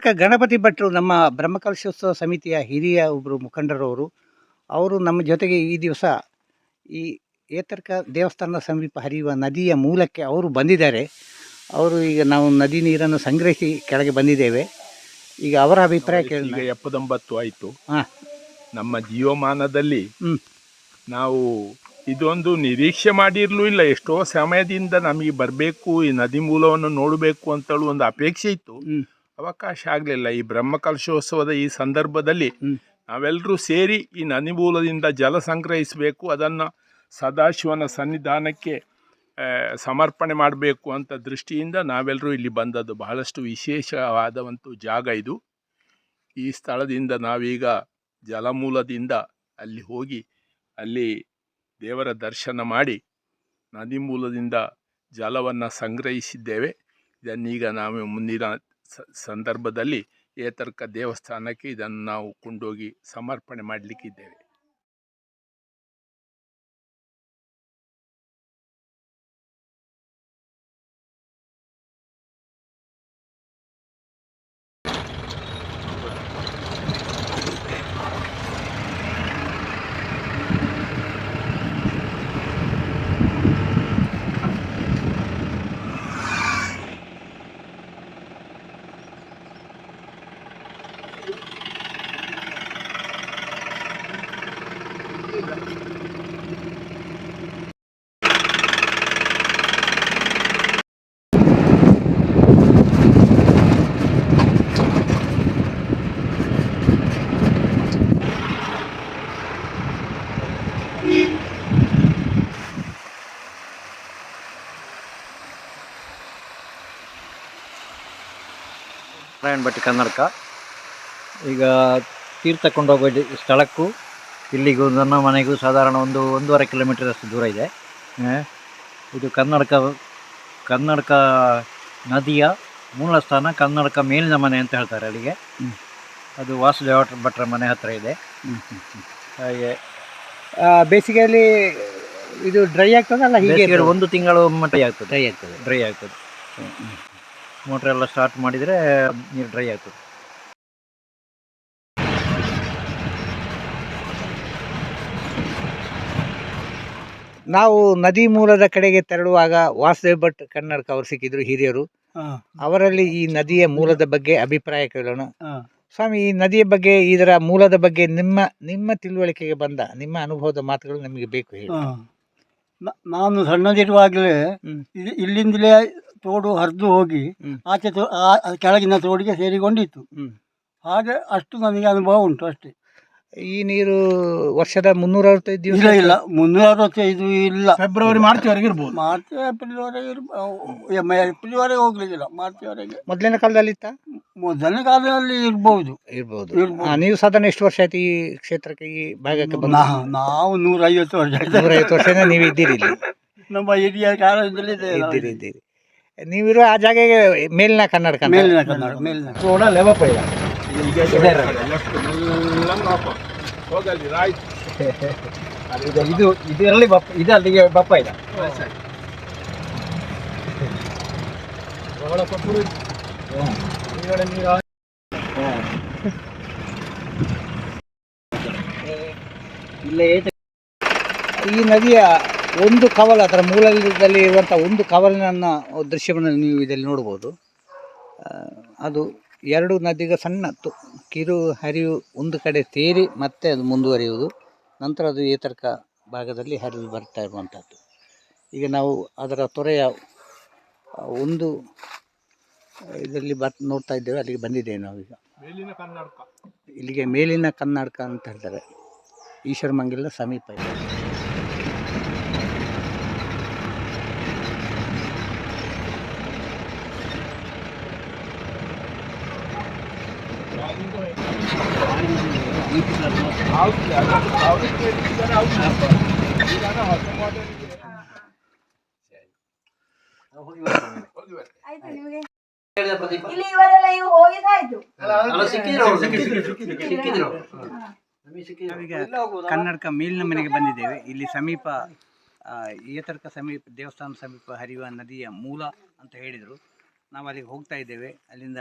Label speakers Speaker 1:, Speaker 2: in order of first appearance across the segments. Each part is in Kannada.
Speaker 1: ಗಣಪತಿ ಭಟ್ರು ನಮ್ಮ ಬ್ರಹ್ಮಕಲಶೋತ್ಸವ ಸಮಿತಿಯ ಹಿರಿಯ ಒಬ್ಬರು ಮುಖಂಡರವರು ಅವರು ನಮ್ಮ ಜೊತೆಗೆ ಈ ದಿವಸ ಈ ಏತರ್ಕ ದೇವಸ್ಥಾನದ ಸಮೀಪ ಹರಿಯುವ ನದಿಯ ಮೂಲಕ್ಕೆ ಅವರು ಬಂದಿದ್ದಾರೆ. ಅವರು ಈಗ ನಾವು ನದಿ ನೀರನ್ನು ಸಂಗ್ರಹಿಸಿ ಕೆಳಗೆ ಬಂದಿದ್ದೇವೆ. ಈಗ ಅವರ ಅಭಿಪ್ರಾಯ
Speaker 2: ಈಗ
Speaker 1: ಕೇಳೋಣ.
Speaker 2: ಎಪ್ಪತ್ತೊಂಬತ್ತು ಆಯಿತು.
Speaker 1: ಹಾಂ.
Speaker 2: ನಮ್ಮ ಜೀವಮಾನದಲ್ಲಿ
Speaker 1: ಹ್ಞೂ
Speaker 2: ನಾವು ಇದೊಂದು ನಿರೀಕ್ಷೆ ಮಾಡಿರಲೂ ಇಲ್ಲ. ಎಷ್ಟೋ ಸಮಯದಿಂದ ನಮಗೆ ಬರಬೇಕು ಈ ನದಿ ಮೂಲವನ್ನು ನೋಡಬೇಕು ಅಂತೇಳಿ ಒಂದು ಅಪೇಕ್ಷೆ ಇತ್ತು. ಅವಕಾಶ ಆಗಲಿಲ್ಲ. ಈ ಬ್ರಹ್ಮಕಲಶೋತ್ಸವದ ಈ ಸಂದರ್ಭದಲ್ಲಿ ನಾವೆಲ್ಲರೂ ಸೇರಿ ಈ ನನಿಮೂಲದಿಂದ ಜಲ ಸಂಗ್ರಹಿಸಬೇಕು ಅದನ್ನು ಸದಾಶಿವನ ಸನ್ನಿಧಾನಕ್ಕೆ ಸಮರ್ಪಣೆ ಮಾಡಬೇಕು ಅಂತ ದೃಷ್ಟಿಯಿಂದ ನಾವೆಲ್ಲರೂ ಇಲ್ಲಿ ಬಂದದ್ದು. ಬಹಳಷ್ಟು ವಿಶೇಷವಾದ ಒಂದು ಜಾಗ ಇದು. ಈ ಸ್ಥಳದಿಂದ ನಾವೀಗ ಜಲಮೂಲದಿಂದ ಅಲ್ಲಿ ಹೋಗಿ ಅಲ್ಲಿ ದೇವರ ದರ್ಶನ ಮಾಡಿ ನದಿ ಮೂಲದಿಂದ ಜಲವನ್ನು ಸಂಗ್ರಹಿಸಿದ್ದೇವೆ. ಇದನ್ನೀಗ ನಾವು ಮುಂದಿನ ಸಂದರ್ಭದಲ್ಲಿ ಏತರ್ಕ ದೇವಸ್ಥಾನಕ್ಕೆ ಇದನ್ನು ನಾವು ಕೊಂಡೋಗಿ ಸಮರ್ಪಣೆ ಮಾಡಲಿಕ್ಕಿದ್ದೇವೆ.
Speaker 3: ನಾರಾಯಣ ಭಟ್ ಕನ್ನಡಕ. ಈಗ ತೀರ್ಥ ಕೊಂಡೋಗೋ ಜ- ಸ್ಥಳಕ್ಕೂ ಇಲ್ಲಿಗೂ ನನ್ನ ಮನೆಗೂ ಸಾಧಾರಣ ಒಂದು ಒಂದೂವರೆ ಕಿಲೋಮೀಟರ್ ಅಷ್ಟು ದೂರ ಇದೆ. ಇದು ಕನ್ನಡಕ ಕನ್ನಡಕ ನದಿಯ ಮೂಲ ಸ್ಥಾನ ಕನ್ನಡಕ ಮೇಲಿನ ಮನೆ ಅಂತ ಹೇಳ್ತಾರೆ ಅಲ್ಲಿಗೆ. ಅದು ವಾಸುದೇವ ಭಟ್ರ ಮನೆ ಹತ್ರ ಇದೆ. ಹಾಗೆ
Speaker 1: ಬೇಸಿಗೆಯಲ್ಲಿ ಇದು ಡ್ರೈ ಆಗ್ತದಲ್ಲ ಹೀಗೆ
Speaker 3: ಒಂದು ತಿಂಗಳು ಮಟ್ಟ ಆಗ್ತದೆ.
Speaker 1: ಡ್ರೈ ಆಗ್ತದೆ.
Speaker 3: ಡ್ರೈ ಆಗ್ತದೆ. ಮೋಟ್ರ್ ಎಲ್ಲ ಸ್ಟಾರ್ಟ್ ಮಾಡಿದರೆ ನೀರು ಡ್ರೈ ಆಗ್ತದೆ.
Speaker 1: ನಾವು ನದಿ ಮೂಲದ ಕಡೆಗೆ ತೆರಳುವಾಗ ವಾಸುದೇವ್ ಭಟ್ ಕನ್ನಡಕ ಅವರು ಸಿಕ್ಕಿದ್ರು ಹಿರಿಯರು. ಅವರಲ್ಲಿ ಈ ನದಿಯ ಮೂಲದ ಬಗ್ಗೆ ಅಭಿಪ್ರಾಯ ಕೇಳೋಣ. ಸ್ವಾಮಿ ಈ ನದಿಯ ಬಗ್ಗೆ ಇದರ ಮೂಲದ ಬಗ್ಗೆ ನಿಮ್ಮ ನಿಮ್ಮ ತಿಳುವಳಿಕೆಗೆ ಬಂದ ನಿಮ್ಮ ಅನುಭವದ ಮಾತುಗಳು ನಮಗೆ ಬೇಕು ಹೇಳಿ.
Speaker 4: ನಾನು ಸಣ್ಣದಿರುವಾಗಲೇ ಇಲ್ಲಿಂದಲೇ ತೋಡು ಹರಿದು ಹೋಗಿ ಆಚೆ ತೋ ಆ- ಆ ಕೆಳಗಿನ ತೋಡಿಗೆ ಸೇರಿಕೊಂಡಿತ್ತು. ಹಾಗೆ ಅಷ್ಟು ನನಗೆ ಅನುಭವ ಉಂಟು ಅಷ್ಟೇ.
Speaker 1: ಈ ನೀರು ವರ್ಷದ ಮುನ್ನೂರ ಅರವತ್ತೈದು
Speaker 4: ಇಲ್ಲ
Speaker 1: ದಿವಸ
Speaker 4: ಇಲ್ಲ. ಮುನ್ನೂರ ಅರವತ್ತೈದು ಇಲ್ಲ
Speaker 5: ಫೆಬ್ರವರಿ ಮಾರ್ಚ್ವರೆಗೆ ಇರ್ಬೋದು
Speaker 4: ಮಾರ್ಚ್ ಏಪ್ರಿಲ್ವರೆಗೆ ಏಪ್ರಿಲ್ ಏಪ್ರಿಲ್ವರೆಗೆ ಹೋಗ್ಲಿಕ್ಕಿಲ್ಲ. ಮಾರ್ಚ್ವರೆಗೆ
Speaker 1: ಮೊದಲಿನ ಕಾಲದಲ್ಲಿ ಇತ್ತ
Speaker 4: ಮೊದಲನೇ ಕಾಲದಲ್ಲಿ ಇರ್ಬೋದು.
Speaker 1: ಇರ್ಬೋದು. ನೀವು ಸಾಧಾರಣ ಎಷ್ಟು ವರ್ಷ ಆಯ್ತು ಈ ಕ್ಷೇತ್ರಕ್ಕೆ ಈ ಭಾಗಕ್ಕೆ ಬಂದು?
Speaker 4: ನಾ- ನಾವು ನೂರೈವತ್ತು ವರ್ಷ ಆಯ್ತು.
Speaker 1: ನೂರೈವತ್ತು ವರ್ಷದಿಂದ ನೀವು ಇದ್ದೀರಿ ಇಲ್ಲಿ.
Speaker 4: ನಮ್ಮ ಹಿರಿಯ ಕಾಲದಲ್ಲಿ ಇದೆ.
Speaker 1: ಇದ್ದೀರಿ ಇದ್ದೀರಿ. ನೀವಿರೋ ಆ ಜಾಗಕ್ಕೆ ಮೇಲಿನ ಕನ್ನಡಕ ಅಂತ.
Speaker 4: ಮೇಲಿನ ಕನ್ನಡ ಮೇಲಿನ
Speaker 3: ರೋಡ ಲೆವಪ್ಪ ಇಲ್ಲ
Speaker 2: ಹೋಗಲಿ ರಾಯ್ತು
Speaker 3: ಇದು ಇದು ಇದರಲ್ಲಿ ಬಪ್ಪ ಇದು ಅಲ್ಲಿಗೆ ಬಪ್ಪ ಇಲ್ಲ ಇಲ್ಲೇ
Speaker 1: ಈ ನದಿಯ ಒಂದು ಕವಲ್ ಅದರ ಮೂಲದಲ್ಲಿ ಇರುವಂಥ ಒಂದು ಕವಲಿನ ದೃಶ್ಯವನ್ನು ನೀವು ಇದರಲ್ಲಿ ನೋಡ್ಬೋದು ಅದು ಎರಡು ನದಿಗೆ ಸಣ್ಣ ತು- ಕಿರು ಹರಿವು ಒಂದು ಕಡೆ ಸೇರಿ ಮತ್ತೆ ಅದು ಮುಂದುವರಿಯುವುದು. ನಂತರ ಅದು ಏತರ್ಕ ಭಾಗದಲ್ಲಿ ಹರಿದು ಬರ್ತಾ ಇರುವಂಥದ್ದು ಈಗ ನಾವು ಅದರ ತೊರೆಯ ಒಂದು ಇದರಲ್ಲಿ ಬರ್ ನೋಡ್ತಾ ಇದ್ದೇವೆ ಅಲ್ಲಿಗೆ ಬಂದಿದ್ದೇವೆ ನಾವೀಗ.
Speaker 2: ಮೇಲಿನ ಕನ್ನಡಕ.
Speaker 1: ಇಲ್ಲಿಗೆ ಮೇಲಿನ ಕನ್ನಡಕ ಅಂತ ಹೇಳ್ತಾರೆ ಈಶ್ವರ ಮಂಗಿಲ ಸಮೀಪ ಇದೆ. ಕನ್ನಡಕ ಮೇಲಿನ ಮನೆಗೆ ಬಂದಿದ್ದೇವೆ. ಇಲ್ಲಿ ಸಮೀಪ ಏತರ್ಕ ಸಮೀಪ, ದೇವಸ್ಥಾನ ಸಮೀಪ ಹರಿಯುವ ನದಿಯ ಮೂಲ ಅಂತ ಹೇಳಿದರು. ನಾವು ಅಲ್ಲಿಗೆ ಹೋಗ್ತಾ ಇದ್ದೇವೆ. ಅಲ್ಲಿಂದ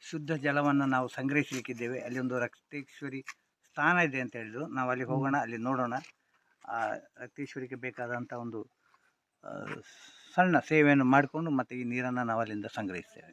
Speaker 1: ಶುದ್ಧ ಜಲವನ್ನು ನಾವು ಸಂಗ್ರಹಿಸಲಿಕ್ಕಿದ್ದೇವೆ. ಅಲ್ಲಿ ಒಂದು ರಕ್ತೇಶ್ವರಿ ಸ್ಥಾನ ಇದೆ ಅಂತ ಹೇಳಿದ್ರು. ನಾವು ಅಲ್ಲಿ ಹೋಗೋಣ ಅಲ್ಲಿ ನೋಡೋಣ. ಆ ರಕ್ತೇಶ್ವರಿಗೆ ಬೇಕಾದಂಥ ಒಂದು ಸಣ್ಣ ಸೇವೆಯನ್ನು ಮಾಡಿಕೊಂಡು ಮತ್ತು ಈ ನೀರನ್ನು ನಾವು ಅಲ್ಲಿಂದ ಸಂಗ್ರಹಿಸ್ತೇವೆ.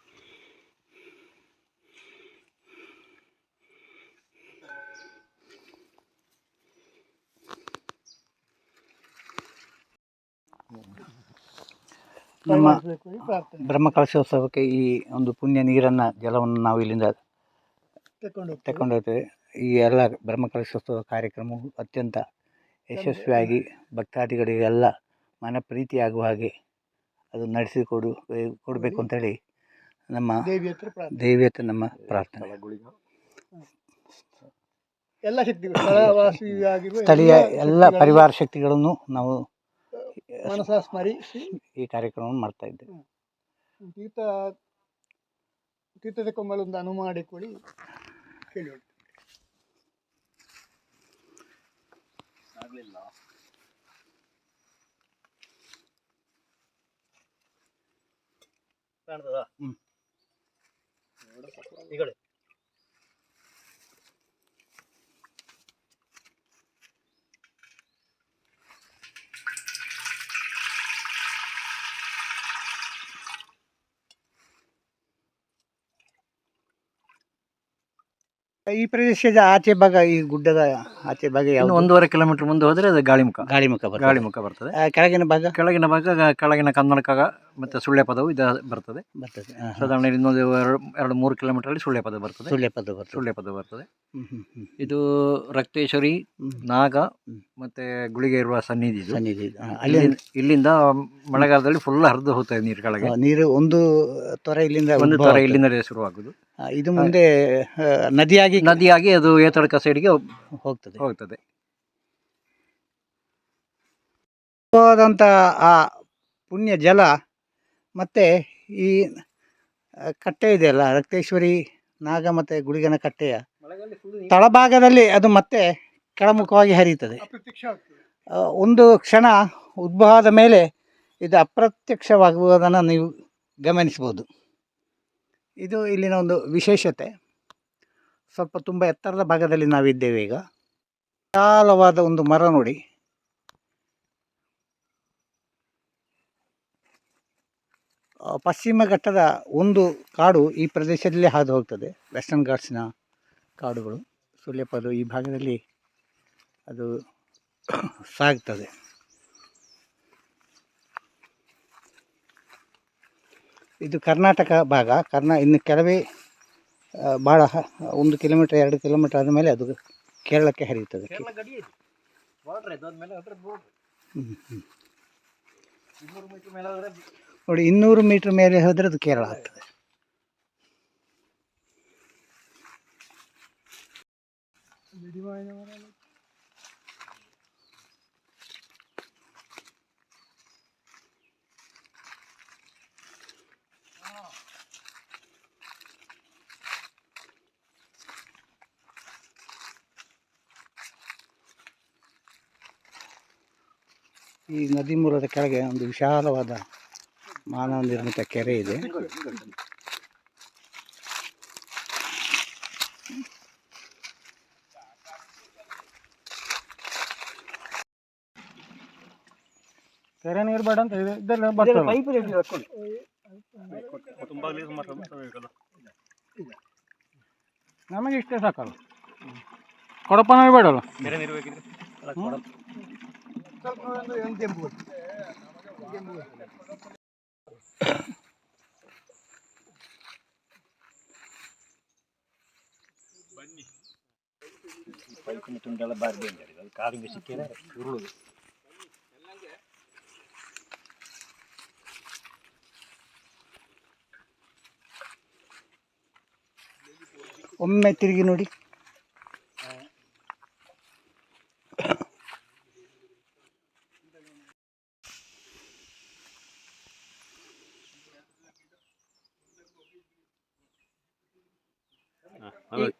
Speaker 1: ನಮ್ಮ ಬ್ರಹ್ಮಕಲಶೋತ್ಸವಕ್ಕೆ ಈ ಒಂದು ಪುಣ್ಯ ನೀರನ್ನು ಜಲವನ್ನು ನಾವು ಇಲ್ಲಿಂದ ತಗೊಂಡು ಹೋಗ್ತೇವೆ ಈ ಎಲ್ಲ ಬ್ರಹ್ಮಕಲಶೋತ್ಸವ ಕಾರ್ಯಕ್ರಮವು ಅತ್ಯಂತ ಯಶಸ್ವಿಯಾಗಿ ಭಕ್ತಾದಿಗಳಿಗೆಲ್ಲ ಮನ ಪ್ರೀತಿಯಾಗುವ ಹಾಗೆ ಅದು ನಡೆಸಿಕೊಡು ಕೊಡಬೇಕು ಅಂತೇಳಿ ನಮ್ಮ
Speaker 4: ದೇವಿ ಹತ್ರ
Speaker 1: ನಮ್ಮ ಪ್ರಾರ್ಥನೆ.
Speaker 4: ಎಲ್ಲ ಶಕ್ತಿಗಳು
Speaker 1: ಸ್ಥಳೀಯ ಎಲ್ಲ ಪರಿವಾರ ಶಕ್ತಿಗಳನ್ನು ನಾವು
Speaker 4: ಮನಸ ಸ್ಮರಿಸಿ
Speaker 1: ಈ ಕಾರ್ಯಕ್ರಮವನ್ನು ಮಾಡ್ತಾ ಇದ್ದೇವೆ
Speaker 4: ತೀರ್ಥ ತೀರ್ಥದ ಕೊಂಬಲೊಂದು ಅನು ಮಾಡಿಕೊಳ್ಳಿ ಕೇಳಿ
Speaker 1: ಹ್ಮ್. ಈ ಪ್ರದೇಶದ ಆಚೆ ಭಾಗ ಈ ಗುಡ್ಡದ ಆಚೆ ಭಾಗ
Speaker 3: ಇನ್ನು
Speaker 1: ಯಾವುದು
Speaker 3: ಒಂದೂವರೆ ಕಿಲೋಮೀಟರ್ ಮುಂದೆ ಹೋದರೆ ಅದು ಗಾಳಿಮುಖ.
Speaker 1: ಗಾಳಿಮುಖ ಬರ್ತದೆ.
Speaker 3: ಗಾಳಿಮುಖ ಬರ್ತದೆ.
Speaker 1: ಆ, ಕೆಳಗಿನ ಭಾಗ?
Speaker 3: ಕೆಳಗಿನ ಭಾಗ ಕೆಳಗಿನ ಕನ್ನಡಕ ಮತ್ತು ಸುಳ್ಳೆ ಪದವು ಇದು ಬರ್ತದೆ
Speaker 1: ಬರ್ತದೆ ಆ.
Speaker 3: ಸಾಧಾರಣ ಇನ್ನೊಂದು ಎರಡು ಎರಡು ಮೂರು ಕಿಲೋಮೀಟರಲ್ಲಿ ಸುಳ್ಳೆ ಪದ ಬರ್ತದೆ
Speaker 1: ಸುಳ್ಯ ಪದ ಬರ್ತದೆ
Speaker 3: ಸುಳ್ಳೆ ಪದ ಬರ್ತದೆ
Speaker 1: ಹ್ಮ್, ಹ್ಮ್, ಹ್ಮ್.
Speaker 3: ಇದು ರಕ್ತೇಶ್ವರಿ
Speaker 1: ಹ್ಮ್.
Speaker 3: ನಾಗ. ಮತ್ತೆ ಗುಳಿಗೆ ಇರುವ ಸನ್ನಿಧಿ ಇದು
Speaker 1: ಸನ್ನಿಧಿ ಇದೆ. ಆ, ಅಲ್ಲಿ
Speaker 3: ಇಲ್ಲಿ ಇಲ್ಲಿಂದ ಮಳೆಗಾಲದಲ್ಲಿ ಫುಲ್ ಹರಿದು ಹೋಗ್ತದೆ ನೀರು ಕೆಳಗೆ
Speaker 1: ಆ, ನೀರು ಒಂದು ತೊರೆ ಇಲ್ಲಿಂದ
Speaker 3: ಒಂದು
Speaker 1: ಉದ್ಭವ
Speaker 3: ತರ
Speaker 1: ಆಗ್ತದೆ.
Speaker 3: ಇಲ್ಲಿಂದಲೇ ಶುರುವಾಗುದು
Speaker 1: ಆ, ಇದು ಮುಂದೆ ಆ, ನದಿಯಾಗಿ
Speaker 3: ನದಿಯಾಗಿ ಅದು ಏತಡಕ ಸೈಡ್ಗೆ
Speaker 1: ಹೋಗ್ತದೆ
Speaker 3: ಹೋಗ್ತದೆ
Speaker 1: ಆದಂಥ ಆ ಪುಣ್ಯ ಜಲ ಮತ್ತು ಈ ಕಟ್ಟೆ ಇದೆಯಲ್ಲ ರಕ್ತೇಶ್ವರಿ ನಾಗ ಮತ್ತು ಗುಡಿಗನ ಕಟ್ಟೆಯ ತಳಭಾಗದಲ್ಲಿ ಅದು ಮತ್ತೆ ಕೆಳಮುಖವಾಗಿ ಹರಿಯುತ್ತದೆ. ಒಂದು ಕ್ಷಣ ಉದ್ಭವ ಆದ ಮೇಲೆ ಇದು ಅಪ್ರತ್ಯಕ್ಷವಾಗುವುದನ್ನು ನೀವು ಗಮನಿಸ್ಬೋದು ಇದು ಇಲ್ಲಿನ ಒಂದು ವಿಶೇಷತೆ. ಸ್ವಲ್ಪ ತುಂಬ ಎತ್ತರದ ಭಾಗದಲ್ಲಿ ನಾವಿದ್ದೇವೆ ಈಗ. ವಿಶಾಲವಾದ ಒಂದು ಮರ ನೋಡಿ. ಪಶ್ಚಿಮ ಘಟ್ಟದ ಒಂದು ಕಾಡು ಈ ಪ್ರದೇಶದಲ್ಲಿ ಹಾದು ಹೋಗ್ತದೆ. ವೆಸ್ಟರ್ನ್ ಘಾಟ್ಸ್ನ ಕಾಡುಗಳು. ಸುಳ್ಯಪದು ಈ ಭಾಗದಲ್ಲಿ ಅದು ಸಾಗ್ತದೆ. ಇದು ಕರ್ನಾಟಕ ಭಾಗ. ಕರ್ನಾ ಇನ್ನು ಕೆಲವೇ ಭಾಳ ಒಂದು ಕಿಲೋಮೀಟರ್ ಎರಡು ಕಿಲೋಮೀಟರ್ ಆದಮೇಲೆ ಅದು ಕೇರಳಕ್ಕೆ ಹರಿಯುತ್ತದೆ. ಹ್ಞೂ ಹ್ಮ್. ನೋಡಿ ಇನ್ನೂರು ಮೀಟರ್ ಮೇಲೆ ಹೋದರೆ ಅದು ಕೇರಳ ಆಗ್ತದೆ. ಈ ನದಿ ಮೂಲದ ಕೆಳಗೆ ಒಂದು ವಿಶಾಲವಾದ ಮಾನವ ನಿರ್ಮಿತ ಕೆರೆ ಇದೆ.
Speaker 4: ಕೆರೆ ನೀರು ಬೇಡ ಅಂತ ಇದೆ ಇದೆಲ್ಲ ಬರ್ತದೆ ನಮಗೆ ಇಷ್ಟೇ ಸಾಕಲ್ಲ. ಕೊಡಪನ ಬೇಡಲ್ಲ. ಸ್ವಲ್ಪ ಒಂದು ಎಂಟು ಎಂಬುದು.
Speaker 3: ಪೈಪಿನ ತುಂಡೆಲ್ಲ ಬಾರಿ ಡೇಂಜರ್ ಅದು ಕಾಡಿಗೆ ಸಿಕ್ಕಿದ್ರೆ ಉರುಳುದು
Speaker 1: ಒಮ್ಮೆ ತಿರುಗಿ ನೋಡಿ.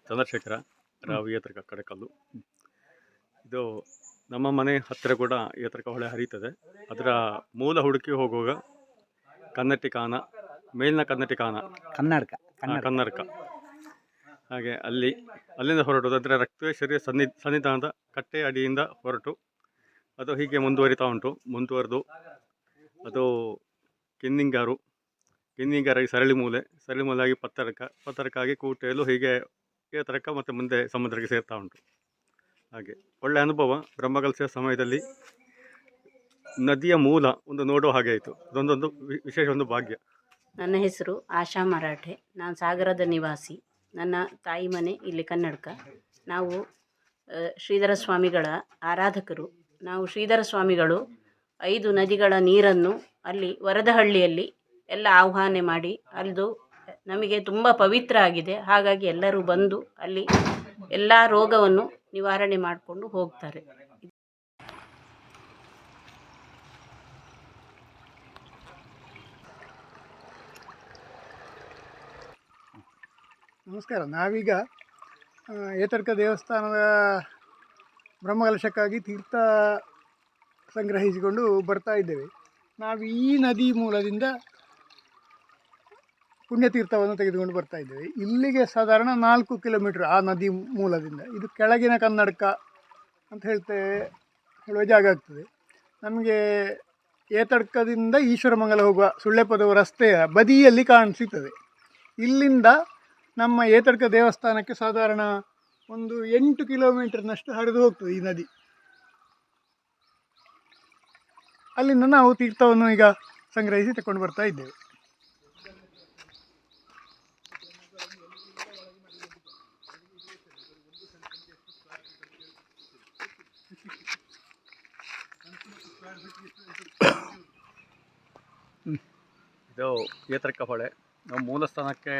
Speaker 5: ಚಂದ್ರಶೇಖರ. ರಾವ್ ಎತ್ತರಕ ಕಡೆಕಲ್ಲು ಇದು ನಮ್ಮ ಮನೆ ಹತ್ತಿರ ಕೂಡ ಎತ್ತರಕ ಹೊಳೆ ಹರಿಯುತ್ತದೆ ಅದರ ಮೂಲ ಹುಡುಕಿ ಹೋಗುವಾಗ ಕನ್ನಟ್ಟಿ ಕಾನ ಮೇಲಿನ ಕನ್ನಟ್ಟಿ ಕಾನ.
Speaker 1: ಕನ್ನಡಕ
Speaker 5: ಕನ್ನಡಕ. ಹಾಗೆ ಅಲ್ಲಿ ಅಲ್ಲಿಂದ ಹೊರಟು ಅದರ ರಕ್ತೇಶ್ವರಿಯ ಸನ್ನಿ ಸನ್ನಿಧಾನದ ಕಟ್ಟೆ ಅಡಿಯಿಂದ ಹೊರಟು. ಅದು ಹೀಗೆ ಮುಂದುವರಿತಾ ಉಂಟು ಮುಂದುವರೆದು. ಅದು ಕಿನ್ನಿಂಗಾರು ಕಿನ್ನಿಂಗಾರಾಗಿ ಸರಳಿ ಮೂಲೆ ಸರಳಿ ಮೂಲೆಯಾಗಿ ಪತ್ತರಕ ಪತ್ತರಕ್ಕಾಗಿ ಕೂಟೆಯಲ್ಲೂ ಹೀಗೆ ಏತರಕ ಮತ್ತು ಮುಂದೆ ಸಮುದ್ರಕ್ಕೆ ಸೇರ್ತಾ ಉಂಟು. ಹಾಗೆ ಒಳ್ಳೆ ಅನುಭವ. ಬ್ರಹ್ಮಕಲಸೆಯ ಸಮಯದಲ್ಲಿ ನದಿಯ ಮೂಲ ಒಂದು ನೋಡುವ ಹಾಗೆ ಆಯಿತು. ಅದೊಂದೊಂದು ವಿಶೇಷ ಒಂದು ಭಾಗ್ಯ.
Speaker 6: ನನ್ನ ಹೆಸರು ಆಶಾ ಮರಾಠೆ. ನಾನು ಸಾಗರದ ನಿವಾಸಿ. ನನ್ನ ತಾಯಿ ಮನೆ ಇಲ್ಲಿ ಕನ್ನಡಕ. ನಾವು ಶ್ರೀಧರ ಸ್ವಾಮಿಗಳ ಆರಾಧಕರು. ನಾವು ಶ್ರೀಧರ ಸ್ವಾಮಿಗಳು ಐದು ನದಿಗಳ ನೀರನ್ನು ಅಲ್ಲಿ ವರದಹಳ್ಳಿಯಲ್ಲಿ ಎಲ್ಲ ಆಹ್ವಾನ ಮಾಡಿ, ಅಲ್ದು ನಮಗೆ ತುಂಬ ಪವಿತ್ರ ಆಗಿದೆ. ಹಾಗಾಗಿ ಎಲ್ಲರೂ ಬಂದು ಅಲ್ಲಿ ಎಲ್ಲ ರೋಗವನ್ನು ನಿವಾರಣೆ ಮಾಡಿಕೊಂಡು ಹೋಗ್ತಾರೆ.
Speaker 7: ನಮಸ್ಕಾರ. ನಾವೀಗ ಏತರ್ಕ ದೇವಸ್ಥಾನದ ಬ್ರಹ್ಮಕಲಶಕ್ಕಾಗಿ ತೀರ್ಥ ಸಂಗ್ರಹಿಸಿಕೊಂಡು ಬರ್ತಾ ಇದ್ದೇವೆ. ನಾವು ಈ ನದಿ ಮೂಲದಿಂದ ಪುಣ್ಯತೀರ್ಥವನ್ನು ತೆಗೆದುಕೊಂಡು ಬರ್ತಾ ಇದ್ದೇವೆ. ಇಲ್ಲಿಗೆ ಸಾಧಾರಣ ನಾಲ್ಕು ಕಿಲೋಮೀಟ್ರ್ ಆ ನದಿ ಮೂಲದಿಂದ. ಇದು ಕೆಳಗಿನ ಕನ್ನಡಕ ಅಂತ ಹೇಳ್ತೇವೆ ಹೇಳುವ ಜಾಗ ಆಗ್ತದೆ. ನಮಗೆ ಏತಡ್ಕದಿಂದ ಈಶ್ವರಮಂಗಲ ಹೋಗುವ ಸುಳ್ಳೆಪದವ ರಸ್ತೆಯ ಬದಿಯಲ್ಲಿ ಕಾಣಿಸುತ್ತದೆ. ಇಲ್ಲಿಂದ ನಮ್ಮ ಏತಡ್ಕ ದೇವಸ್ಥಾನಕ್ಕೆ ಸಾಧಾರಣ ಒಂದು ಎಂಟು ಕಿಲೋಮೀಟರ್ನಷ್ಟು ಹರಿದು ಹೋಗ್ತದೆ ಈ ನದಿ. ಅಲ್ಲಿಂದ ನಾವು ತೀರ್ಥವನ್ನು ಈಗ ಸಂಗ್ರಹಿಸಿ ತಗೊಂಡು ಬರ್ತಾ ಇದ್ದೇವೆ.
Speaker 5: ಇದು ಏತರಕ ಹೊಳೆ. ನಾವು ಮೂಲ ಸ್ಥಾನಕ್ಕೆ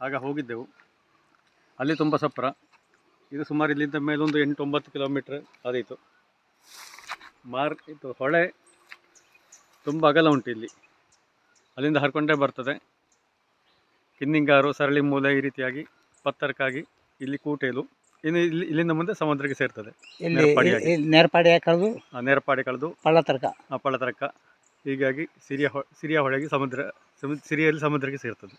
Speaker 5: ಆಗ ಹೋಗಿದ್ದೆವು. ಅಲ್ಲಿ ತುಂಬ ಸಪ್ರ. ಇದು ಸುಮಾರು ಇಲ್ಲಿಂದ ಮೇಲೊಂದು ಎಂಟು ಒಂಬತ್ತು ಕಿಲೋಮೀಟ್ರ್ ಆದೀತು ಮಾರ್ ಇದು ಹೊಳೆ ತುಂಬ ಅಗಲ ಉಂಟು ಇಲ್ಲಿ. ಅಲ್ಲಿಂದ ಹರ್ಕೊಂಡೇ ಬರ್ತದೆ. ಕಿನ್ನಿಂಗಾರು ಸರಳಿ ಮೂಲೆ ಈ ರೀತಿಯಾಗಿ ಪತ್ತರಕ್ಕಾಗಿ ಇಲ್ಲಿ ಕೂಟೇಲು. ಇನ್ನು ಇಲ್ಲಿ ಇಲ್ಲಿಂದ ಮುಂದೆ ಸಮುದ್ರಕ್ಕೆ ಸೇರ್ತದೆ.
Speaker 1: ನೇರಪಾಡಿ ಕಳೆದು
Speaker 5: ನೇರಪಾಡಿ ಕಳೆದು ಪಳ್ಳತರಕ. ಪಳ್ಳತರಕ. ಹೀಗಾಗಿ ಸಿರಿಯ ಹೊ ಸಿರಿಯ ಹೊಳೆಗೆ ಸಮುದ್ರ ಸಮುದ್ರ ಸಿರಿಯಲ್ಲಿ ಸಮುದ್ರಕ್ಕೆ ಸೇರ್ತದೆ.